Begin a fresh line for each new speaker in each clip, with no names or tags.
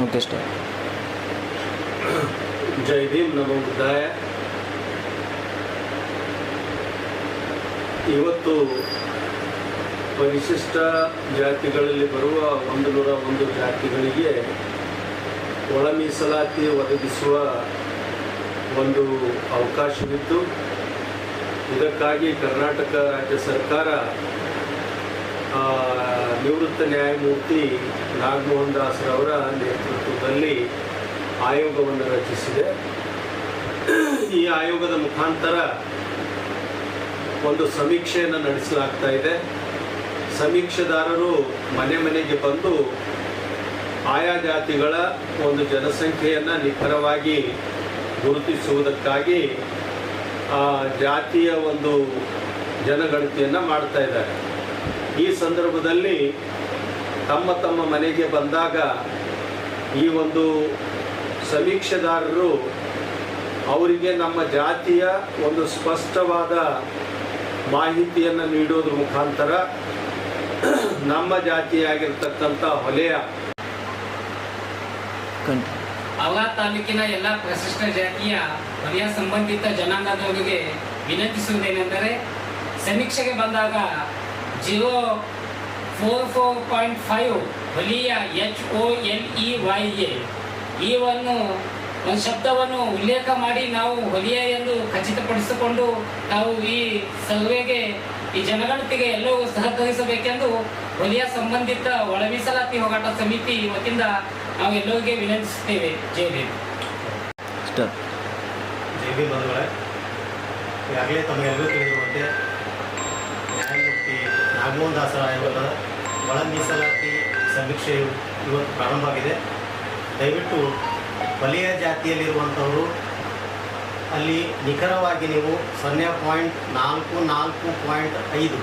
Okay star
ಜೈ ಭೀಮ್ ನಮೋ ಇವತ್ತು ಪರಿಶಿಷ್ಟ ಜಾತಿಗಳಲ್ಲಿ ಬರುವ ಒಂದು ನೂರ ಒಂದು ಜಾತಿಗಳಿಗೆ ಒಳ ಮೀಸಲಾತಿ ಒದಗಿಸುವ ಒಂದು ಅವಕಾಶವಿತ್ತು. ಇದಕ್ಕಾಗಿ ಕರ್ನಾಟಕ ರಾಜ್ಯ ಸರ್ಕಾರ ನಿವೃತ್ತ ನ್ಯಾಯಮೂರ್ತಿ ನಾಗಮೋಹನ್ ದಾಸ್ರವರ ನೇತೃತ್ವದಲ್ಲಿ ಆಯೋಗವನ್ನು ರಚಿಸಿದೆ. ಈ ಆಯೋಗದ ಮುಖಾಂತರ ಒಂದು ಸಮೀಕ್ಷೆಯನ್ನು ನಡೆಸಲಾಗ್ತಾ ಇದೆ. ಸಮೀಕ್ಷೆದಾರರು ಮನೆ ಮನೆಗೆ ಬಂದು ಆಯಾ ಜಾತಿಗಳ ಒಂದು ಜನಸಂಖ್ಯೆಯನ್ನು ನಿಖರವಾಗಿ ಗುರುತಿಸುವುದಕ್ಕಾಗಿ ಆ ಜಾತಿಯ ಒಂದು ಜನಗಣತಿಯನ್ನು ಮಾಡ್ತಾ ಇದ್ದಾರೆ. ಈ ಸಂದರ್ಭದಲ್ಲಿ ತಮ್ಮ ತಮ್ಮ ಮನೆಗೆ ಬಂದಾಗ ಈ ಒಂದು ಸಮೀಕ್ಷೆದಾರರು ಅವರಿಗೆ ನಮ್ಮ ಜಾತಿಯ ಒಂದು ಸ್ಪಷ್ಟವಾದ ಮಾಹಿತಿಯನ್ನು ನೀಡೋದ್ರ ಮುಖಾಂತರ ನಮ್ಮ ಜಾತಿಯಾಗಿರ್ತಕ್ಕಂಥ ಹೊಲೆಯ
ಕಂಟ್
ಅವಘಾತ ತಾಲೂಕಿನ ಎಲ್ಲ ಪ್ರಶಿಷ್ಟ ಜಾತಿಯ ಹೊಲೆಯ ಸಂಬಂಧಿತ ಜನಾಂಗದವರಿಗೆ ವಿನಂತಿಸುವುದೇನೆಂದರೆ ಸಮೀಕ್ಷೆಗೆ ಬಂದಾಗ zero four four point five ಹೊಲಿಯ H O L E Y A. ಈ ಒಂದು ಒಂದು ಶಬ್ದವನ್ನು ಉಲ್ಲೇಖ ಮಾಡಿ ನಾವು ಹೊಲಿಯ ಎಂದು ಖಚಿತಪಡಿಸಿಕೊಂಡು ನಾವು ಈ ಸರ್ವೆಗೆ ಈ ಜನಗಣತಿಗೆ ಎಲ್ಲವೂ ಸಹಕರಿಸಬೇಕೆಂದು ಹೊಲಿಯ ಸಂಬಂಧಿತ ಒಳ ಮೀಸಲಾತಿ ಹೋರಾಟ ಸಮಿತಿ ವತಿಯಿಂದ ನಾವು ಎಲ್ಲರಿಗೆ ವಿನಂತಿಸುತ್ತೇವೆ. ಜೈ ಭೀಮ್.
ಜೈ ಭೀಮ್ ಬಂಧುಗಳೇ. ಈಗಾಗಲೇ ತಮಗೆಲ್ಲರೂ ತಿಳಿದಿರುವಂತೆ ನ್ಯಾಯಮೂರ್ತಿ ನಾಗಮೋಹನ್ ದಾಸರ ಆಯೋಗದ ಒಳ ಮೀಸಲಾತಿ ಸಮೀಕ್ಷೆಯು ಇವತ್ತು ಪ್ರಾರಂಭವಾಗಿದೆ. ದಯವಿಟ್ಟು ಬಲಿಯ ಜಾತಿಯಲ್ಲಿರುವಂಥವರು, ಅಲ್ಲಿ ನಿಖರವಾಗಿ ನೀವು ಸೊನ್ನೆ ಪಾಯಿಂಟ್ ನಾಲ್ಕು ನಾಲ್ಕು ಪಾಯಿಂಟ್ ಐದು,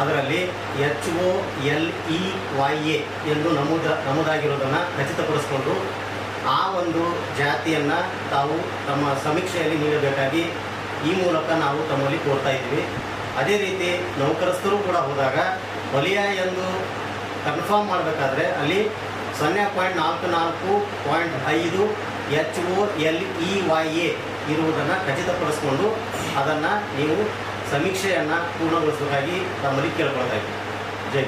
ಅದರಲ್ಲಿ H O L E Y A ಎಂದು ನಮೂದ, ನಮೂದಾಗಿರೋದನ್ನು ಖಚಿತಪಡಿಸಿಕೊಂಡು ಆ ಒಂದು ಜಾತಿಯನ್ನು ತಾವು ತಮ್ಮ ಸಮೀಕ್ಷೆಯಲ್ಲಿ ನೀಡಬೇಕಾಗಿ ಈ ಮೂಲಕ ನಾವು ತಮ್ಮಲ್ಲಿ ಕೋರ್ತಾ ಇದ್ದೀವಿ. ಅದೇ ರೀತಿ ನೌಕರಸ್ಥರು ಕೂಡ ಹೋದಾಗ ವಲಯ ಎಂದು ಕನ್ಫರ್ಮ್ ಮಾಡಬೇಕಾದ್ರೆ ಅಲ್ಲಿ ಸೊನ್ನೆ ಪಾಯಿಂಟ್ ನಾಲ್ಕು ನಾಲ್ಕು ಪಾಯಿಂಟ್ ಐದು H O L E Y A ಇರುವುದನ್ನು ಖಚಿತಪಡಿಸ್ಕೊಂಡು ಅದನ್ನು ನೀವು ಸಮೀಕ್ಷೆಯನ್ನು ಪೂರ್ಣಗೊಳಿಸಬೇಕಾಗಿ ತಮ್ಮಲ್ಲಿ ಕೇಳ್ಕೊಳ್ತಾ ಇದ್ದೀವಿ. ಜೈ